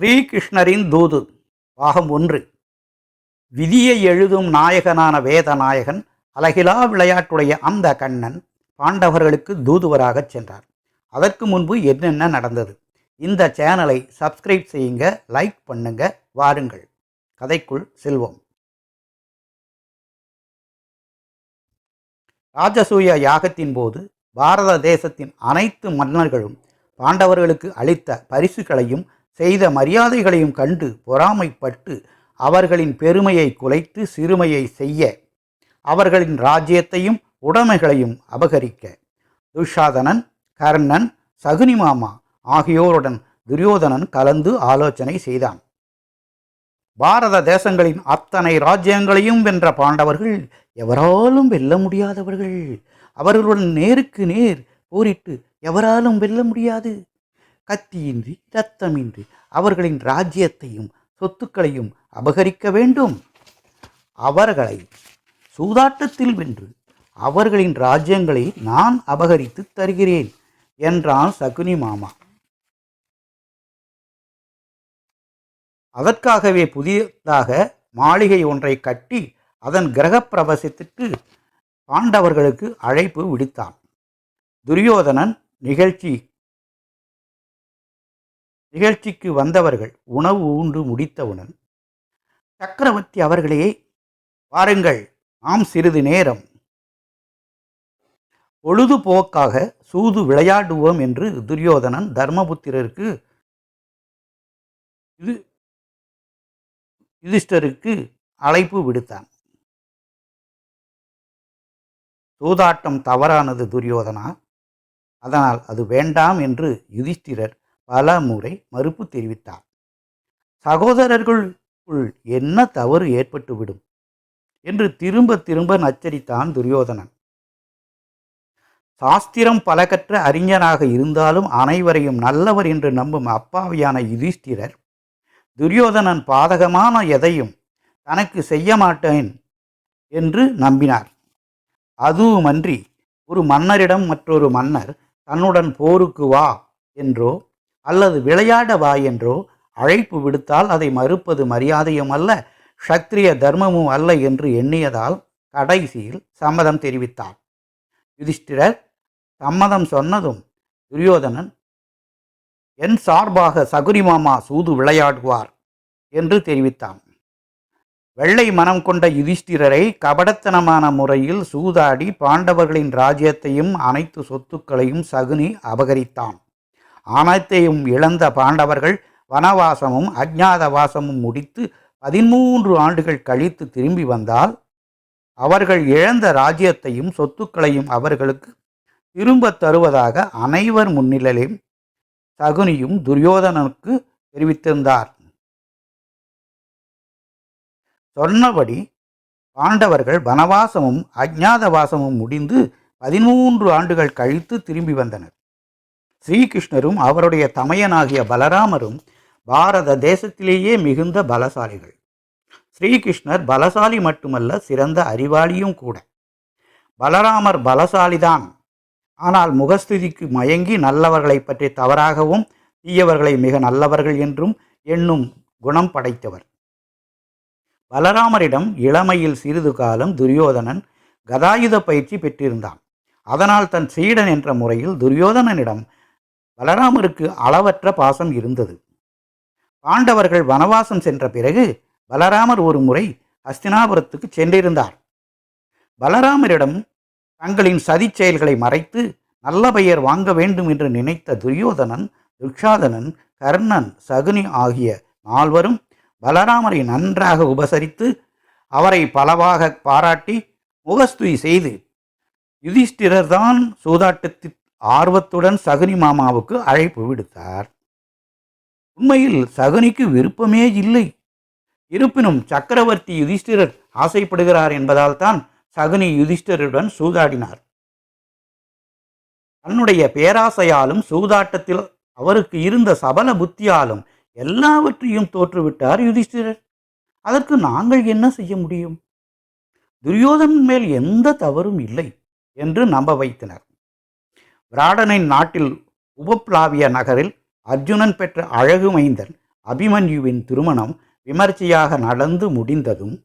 ஸ்ரீகிருஷ்ணரின் தூது. பாகம் ஒன்று. விதியை எழுதும் நாயகனான வேதநாயகன் அலகிலா விளையாட்டுடைய அந்த கண்ணன் பாண்டவர்களுக்கு தூதுவராகச் சென்றார். அதற்கு முன்பு என்னென்ன நடந்தது? இந்த சேனலை சப்ஸ்கிரைப் செய்யுங்க லைக் பண்ணுங்க வாருங்கள். கதைக்குள் செல்வோம். ராஜசூய யாகத்தின் போது பாரத தேசத்தின் அனைத்து மன்னர்களும் பாண்டவர்களுக்கு அளித்த பரிசுகளையும் செய்த மரியாதைகளையும் கண்டு பொறாமைப்பட்டு அவர்களின் பெருமையை குலைத்து சிறுமையை செய்ய அவர்களின் ராஜ்யத்தையும் உடைமைகளையும் அபகரிக்க. துஷாதனன் கர்ணன் சகுனிமாமா ஆகியோருடன் துரியோதனன் கலந்து ஆலோசனை செய்தான். பாரத தேசங்களின் அத்தனை ராஜ்யங்களையும் வென்ற பாண்டவர்கள் எவராலும் வெல்ல முடியாதவர்கள். அவர்களுடன் நேருக்கு நேர் போரிட்டு எவராலும் வெல்ல முடியாது. கத்தியின்றி இரத்தமின்றி அவர்களின் ராஜ்யத்தையும் சொத்துக்களையும் அபகரிக்க வேண்டும். அவர்களை சூதாட்டத்தில் வென்று அவர்களின் ராஜ்யங்களை நான் அபகரித்து தருகிறேன் என்றான் சகுனி மாமா. அதற்காகவே புதியதாக மாளிகை ஒன்றை கட்டி அதன் கிரகப்பிரவசத்திற்கு பாண்டவர்களுக்கு அழைப்பு விடுத்தான். துரியோதனன் நிகழ்ச்சி நிகழ்ச்சிக்கு வந்தவர்கள் உணவு உண்டு முடித்தவுடன் சக்கரவர்த்தி அவர்களே வாருங்கள் நாம் சிறிது நேரம் பொழுதுபோக்காக சூது விளையாடுவோம் என்று துரியோதனன் தர்மபுத்திரருக்கு இது யுதிஷ்டருக்கு அழைப்பு விடுத்தான். சூதாட்டம் தவறானது துரியோதனா. அதனால் அது வேண்டாம் என்று யுதிஷ்டிரர் பல முறை மறுப்பு தெரிவித்தார். சகோதரர்களுக்குள் என்ன தவறு ஏற்பட்டுவிடும்? என்று திரும்ப திரும்ப நச்சரித்தான் துரியோதனன். சாஸ்திரம் பல கற்ற அறிஞனாக இருந்தாலும் அனைவரையும் நல்லவர் என்று நம்பும் அப்பாவியான யுதிஷ்டிரர் துரியோதனன் பாதகமான எதையும் தனக்கு செய்ய மாட்டேன் என்று நம்பினார். அதுவுமன்றி ஒரு மன்னரிடம் மற்றொரு மன்னர் தன்னுடன் போருக்கு வா என்றோ அல்லது விளையாட வா என்றோ அழைப்பு விடுத்தால் அதை மறுப்பது மரியாதையும் அல்ல க்ஷத்ரிய தர்மமும் அல்ல என்று எண்ணியதால் கடைசியில் சம்மதம் தெரிவித்தார். யுதிஷ்டிரர் சம்மதம் சொன்னதும் துரியோதனன் என் சார்பாக சகுரிமாமா சூது விளையாடுவார் என்று தெரிவித்தான். வெள்ளை மனம் கொண்ட யுதிஷ்டிரரை கபடத்தனமான முறையில் சூதாடி பாண்டவர்களின் ராஜ்யத்தையும் அனைத்து சொத்துக்களையும் சகுனி அபகரித்தான். அனைத்தையும் இழந்த பாண்டவர்கள் வனவாசமும் அஜ்ஞாத வாசமும் முடித்து பதிமூன்று ஆண்டுகள் கழித்து திரும்பி வந்தால் அவர்கள் இழந்த ராஜ்யத்தையும் சொத்துக்களையும் அவர்களுக்கு திரும்பத் தருவதாக அனைவர் முன்னிலையிலும் சகுனியும் துரியோதனனுக்கு தெரிவித்திருந்தார். சொன்னபடி பாண்டவர்கள் வனவாசமும் அஜ்ஞாதவாசமும் முடிந்து பதிமூன்று ஆண்டுகள் கழித்து திரும்பி வந்தனர். ஸ்ரீகிருஷ்ணரும் அவருடைய தமையனாகிய பலராமரும் பாரத தேசத்திலேயே மிகுந்த பலசாலிகள். ஸ்ரீகிருஷ்ணர் பலசாலி மட்டுமல்ல சிறந்த அறிவாளியும் கூட. பலராமர் பலசாலிதான். ஆனால் முகஸ்துதிக்கு மயங்கி நல்லவர்களை பற்றி தவறாகவும் தீயவர்களை மிக நல்லவர்கள் என்றும் எண்ணும் குணம் படைத்தவர். பலராமரிடம் இளமையில் சிறிது காலம் துரியோதனன் கதாயுத பயிற்சி பெற்றிருந்தான். அதனால் தன் சீடன் என்ற முறையில் துரியோதனனிடம் பலராமருக்கு அளவற்ற பாசம் இருந்தது. பாண்டவர்கள் வனவாசம் சென்ற பிறகு பலராமர் ஒரு முறை ஹஸ்தினாபுரத்துக்கு சென்றிருந்தார். பலராமரிடம் தங்களின் சதி செயல்களை மறைத்து நல்ல பெயர் வாங்க வேண்டும் என்று நினைத்த துரியோதனன் துக்ஷாதனன் கர்ணன் சகுனி ஆகிய நால்வரும் பலராமரை நன்றாக உபசரித்து அவரை பலவாக பாராட்டி முகஸ்துதி செய்து யுதிஷ்டிரர்தான் சூதாட்டத்தில் ஆர்வத்துடன் சகுனி மாமாவுக்கு அழைப்பு விடுத்தார். உண்மையில் சகுனிக்கு விருப்பமே இல்லை. இருப்பினும் சக்கரவர்த்தி யுதிஷ்டிரர் ஆசைப்படுகிறார் என்பதால் தான் சகுனி யுதிஷ்டருடன் சூதாடினார். தன்னுடைய பேராசையாலும் சூதாட்டத்தில் அவருக்கு இருந்த சபல புத்தியாலும் எல்லாவற்றையும் தோற்றுவிட்டார் யுதிஷ்டிரர். அதற்கு நாங்கள் என்ன செய்ய முடியும்? துரியோதன் மேல் எந்த தவறும் இல்லை என்று நம்ப வைத்தனர். விராடனின் நாட்டில் உபப்ளாவிய நகரில் அர்ஜுனன் பெற்ற அழகு மைந்தன் அபிமன்யுவின் திருமணம் விமர்சையாக நடந்து முடிந்ததும்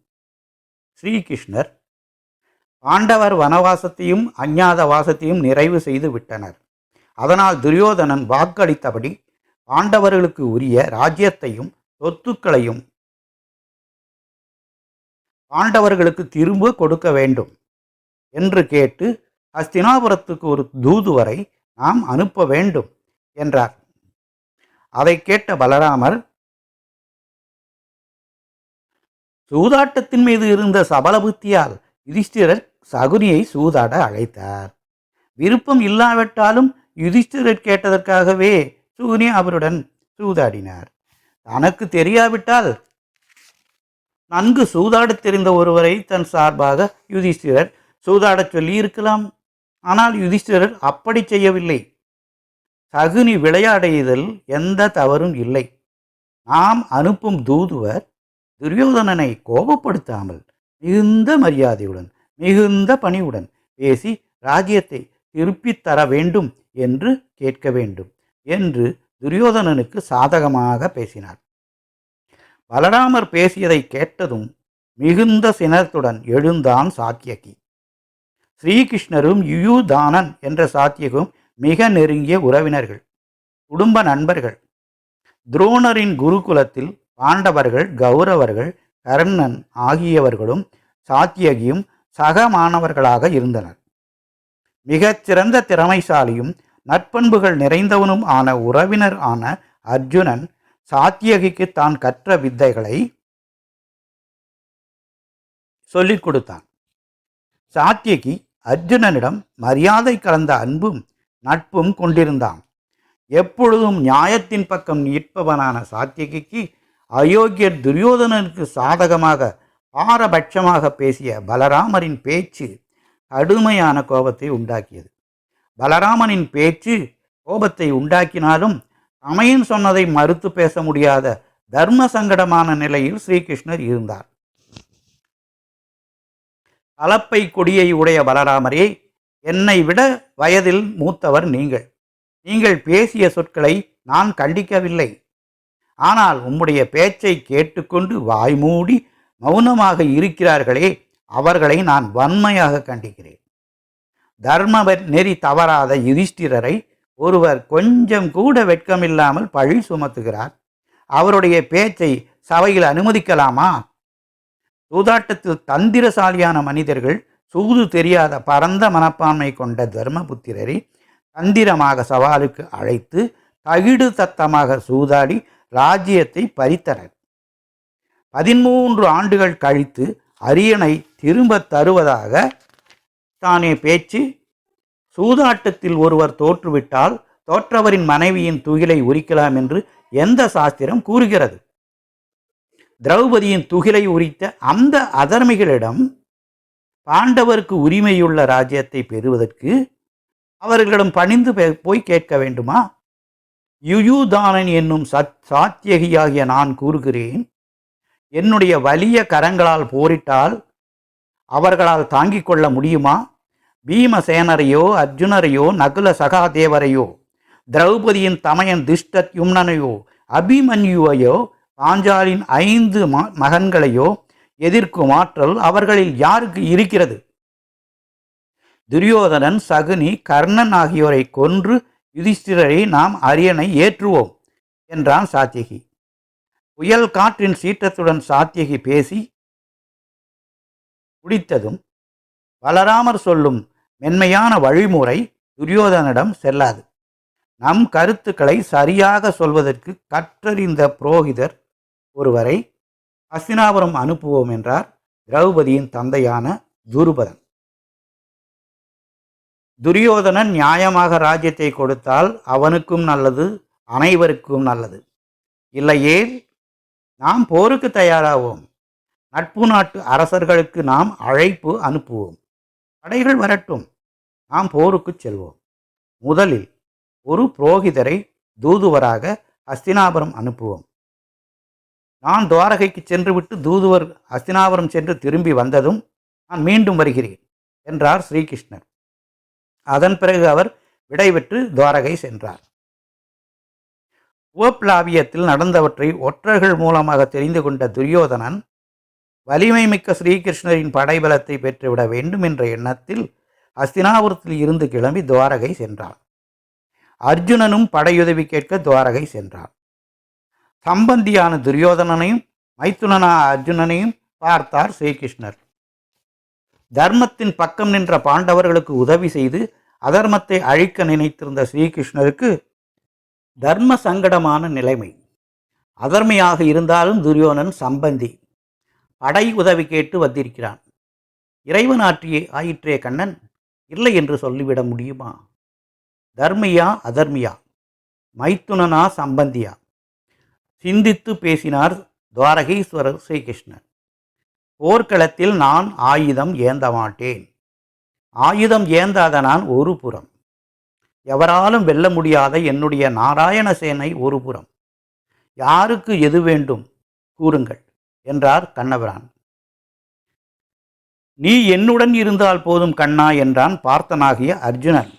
ஸ்ரீகிருஷ்ணர் பாண்டவர் வனவாசத்தையும் அஞ்ஞாத வாசத்தையும் நிறைவு செய்து விட்டனர். அதனால் துரியோதனன் வாக்களித்தபடி பாண்டவர்களுக்கு உரிய ராஜ்யத்தையும் சொத்துக்களையும் பாண்டவர்களுக்கு திரும்ப கொடுக்க வேண்டும் என்று கேட்டு ஹஸ்தினாபுரத்துக்கு ஒரு தூதுவரை நாம் அனுப்ப வேண்டும் என்றார். அதை கேட்ட பலராமர் சூதாட்டத்தின் மீது இருந்த சபல புத்தியால் யுதிஷ்டிரர் சகுனியை சூதாட அழைத்தார். விருப்பம் இல்லாவிட்டாலும் யுதிஷ்டிரர் கேட்டதற்காகவே சகுனி அவருடன் சூதாடினார். தனக்கு தெரியாவிட்டால் நன்கு சூதாடத் தெரிந்த ஒருவரை தன் சார்பாக யுதிஷ்டிரர் சூதாடச் சொல்லி இருக்கலாம் ஆனால் யுதிஷ்டிரர் அப்படி செய்யவில்லை. சகுனி விளையாடியதில் எந்த தவறும் இல்லை. நாம் அனுப்பும் தூதுவர் துரியோதனனை கோபப்படுத்தாமல் மிகுந்த மரியாதையுடன் மிகுந்த பணிவுடன் பேசி ராஜ்யத்தை திருப்பித் தர வேண்டும் என்று கேட்க வேண்டும் என்று துரியோதனனுக்கு சாதகமாக பேசினார். பலராமர் பேசியதை கேட்டதும் மிகுந்த சினத்துடன் எழுந்தான் சாத்தியகி ஸ்ரீகிருஷ்ணரும் யுயுதானன் என்ற சாத்தியகும் மிக நெருங்கிய உறவினர்கள் குடும்ப நண்பர்கள். துரோணரின் குருகுலத்தில் பாண்டவர்கள் கௌரவர்கள் கர்ணன் ஆகியவர்களும் சாத்தியகியும் சக மாணவர்களாக இருந்தனர். மிகச்சிறந்த திறமைசாலியும் நற்பண்புகள் நிறைந்தவனும் ஆன உறவினர் ஆன அர்ஜுனன் சாத்தியகிக்கு தான் கற்ற வித்தைகளை சொல்லிக் கொடுத்தான். சாத்தியகி அர்ஜுனனிடம் மரியாதை கலந்த அன்பும் நட்பும் கொண்டிருந்தான். எப்பொழுதும் நியாயத்தின் பக்கம் நிற்பவனான சாத்தியகிக்கு அயோக்கியர் துரியோதனனுக்கு சாதகமாக பாரபட்சமாக பேசிய பலராமரின் பேச்சு கடுமையான கோபத்தை உண்டாக்கியது. பலராமனின் பேச்சு கோபத்தை உண்டாக்கினாலும் அமையன் சொன்னதை மறுத்து பேச முடியாத தர்ம சங்கடமான நிலையில் ஸ்ரீகிருஷ்ணர் இருந்தார். கலப்பை கொடியை உடைய பலராமரே என்னை விட வயதில் மூத்தவர் நீங்கள். நீங்கள் பேசிய சொற்களை நான் கண்டிக்கவில்லை. ஆனால் உம்முடைய பேச்சை கேட்டுக்கொண்டு வாய்மூடி மௌனமாக இருக்கிறார்களே அவர்களை நான் வன்மையாக கண்டிக்கிறேன். தர்ம நெறி தவறாத யுதிஷ்டிரரை ஒருவர் கொஞ்சம் கூட வெட்கமில்லாமல் பழி சுமத்துகிறார். அவருடைய பேச்சை சபையில் அனுமதிக்கலாமா? சூதாட்டத்தில் தந்திரசாலியான மனிதர்கள் சூது தெரியாத பரந்த மனப்பான்மை கொண்ட தர்மபுத்திரரை தந்திரமாக சவாலுக்கு அழைத்து தகிடு தத்தமாக சூதாடி ராஜ்யத்தை பறித்தனர். பதிமூன்று ஆண்டுகள் கழித்து அரியணை திரும்ப தருவதாக தானே பேச்சு சூதாட்டத்தில் ஒருவர் தோற்றுவிட்டால் தோற்றவரின் மனைவியின் துகிலை உரிக்கலாம் என்று எந்த சாஸ்திரம் கூறுகிறது? திரௌபதியின் துகிலை உரித்த அந்த அதர்மிகளிடம் பாண்டவருக்கு உரிமையுள்ள ராஜ்யத்தை பெறுவதற்கு அவர்களிடம் பணிந்து போய் கேட்க வேண்டுமா? யுயுதானன் என்னும் சத் சாத்தியகியாகிய நான் கூறுகிறேன் என்னுடைய வலிய கரங்களால் போரிட்டால் அவர்களால் தாங்கிக் கொள்ள முடியுமா? பீமசேனரையோ அர்ஜுனரையோ நகுல சகாதேவரையோ திரௌபதியின் தமையன் திஷ்டத்யும்னனையோ அபிமன்யுவையோ பாஞ்சாலின் ஐந்து ம- மகன்களையோ எதிர்க்கும் ஆற்றல் அவர்களில் யாருக்கு இருக்கிறது? துரியோதனன் சகுனி கர்ணன் ஆகியோரை கொன்று யுதிஷ்டிரரை நாம் அரியணை ஏற்றுவோம் என்றான் சாத்தியகி. புயல் காற்றின் சீற்றத்துடன் சாத்தியகி பேசி முடித்ததும் பலராமர் சொல்லும் மென்மையான வழிமுறை துரியோதனிடம் செல்லாது. நம் கருத்துக்களை சரியாக சொல்வதற்கு கற்றறிந்த புரோகிதர் ஒருவரை ஹஸ்தினாபுரம் அனுப்புவோம் என்றார் திரௌபதியின் தந்தையான துருபதன். துரியோதனன் நியாயமாக ராஜ்யத்தை கொடுத்தால் அவனுக்கும் நல்லது அனைவருக்கும் நல்லது. இல்லையேல் நாம் போருக்கு தயாராவோம். நட்பு நாட்டு அரசர்களுக்கு நாம் அழைப்பு அனுப்புவோம். படைகள் வரட்டும் நாம் போருக்கு செல்வோம். முதலில் ஒரு புரோகிதரை தூதுவராக ஹஸ்தினாபுரம் அனுப்புவோம். நான் துவாரகைக்கு சென்றுவிட்டு தூதுவர் ஹஸ்தினாபுரம் சென்று திரும்பி வந்ததும் நான் மீண்டும் வருகிறேன் என்றார் ஸ்ரீகிருஷ்ணர். அதன் பிறகு அவர் விடைபெற்று துவாரகை சென்றார். உவப்லாவியத்தில் நடந்தவற்றை ஒற்றர்கள் மூலமாக தெரிந்து கொண்ட துரியோதனன் வலிமை மிக்க ஸ்ரீகிருஷ்ணரின் படைபலத்தை பெற்றுவிட வேண்டும் என்ற எண்ணத்தில் அஸ்தினாபுரத்தில் இருந்து கிளம்பி துவாரகை சென்றார் அர்ஜுனனும் படையுதவி கேட்க துவாரகை சென்றார் சம்பந்தியான துரியோதனனையும் மைத்துனனா அர்ஜுனனையும் பார்த்தார் ஸ்ரீகிருஷ்ணர். தர்மத்தின் பக்கம் நின்ற பாண்டவர்களுக்கு உதவி செய்து அதர்மத்தை அழிக்க நினைத்திருந்த ஸ்ரீகிருஷ்ணருக்கு தர்ம சங்கடமான நிலைமை. அதர்மையாக இருந்தாலும் துரியோதனன் சம்பந்தி. படை உதவி கேட்டு வந்திருக்கிறான். இறைவன் ஆற்றியே ஆயிற்றே கண்ணன் இல்லை என்று சொல்லிவிட முடியுமா? தர்மியா அதர்மியா? மைத்துனனா சம்பந்தியா? சிந்தித்து பேசினார் துவாரகீஸ்வரர் ஸ்ரீகிருஷ்ணர். போர்க்களத்தில் நான் ஆயுதம் ஏந்த மாட்டேன். ஆயுதம் ஏந்தாத நான் ஒரு புறம். எவராலும் வெல்ல முடியாத என்னுடைய நாராயண சேனை ஒரு புறம். யாருக்கு எது வேண்டும்? கூறுங்கள் என்றார் கண்ணபிரான். நீ என்னுடன் இருந்தால் போதும் கண்ணா என்றான் பார்த்தனாகிய அர்ஜுனன்.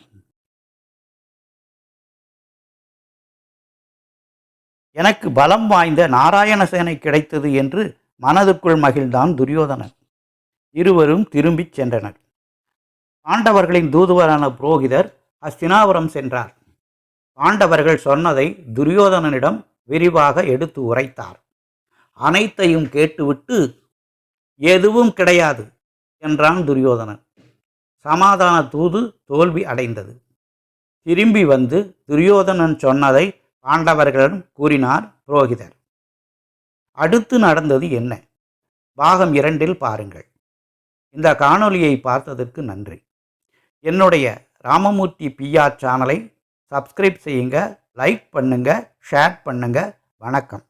எனக்கு பலம் வாய்ந்த நாராயண சேனை கிடைத்தது என்று மனதுக்குள் மகிழ்ந்தான் துரியோதனன். இருவரும் திரும்பிச் சென்றனர். பாண்டவர்களின் தூதுவரான புரோகிதர் அஸ்தினாபுரம் சென்றார். பாண்டவர்கள் சொன்னதை துரியோதனனிடம் விரிவாக எடுத்து உரைத்தார். அனைத்தையும் கேட்டுவிட்டு எதுவும் கிடையாது என்றான் துரியோதனன். சமாதான தூது தோல்வி அடைந்தது. திரும்பி வந்து துரியோதனன் சொன்னதை பாண்டவர்களிடம் கூறினார் புரோகிதர் அடுத்து நடந்தது என்ன? பாகம் இரண்டில் பாருங்கள். இந்த காணொலியை பார்த்ததற்கு நன்றி. என்னுடைய ராமமூர்த்தி பிஆர் சேனலை சப்ஸ்கிரைப் செய்யுங்க லைக் பண்ணுங்க ஷேர் பண்ணுங்க. வணக்கம்.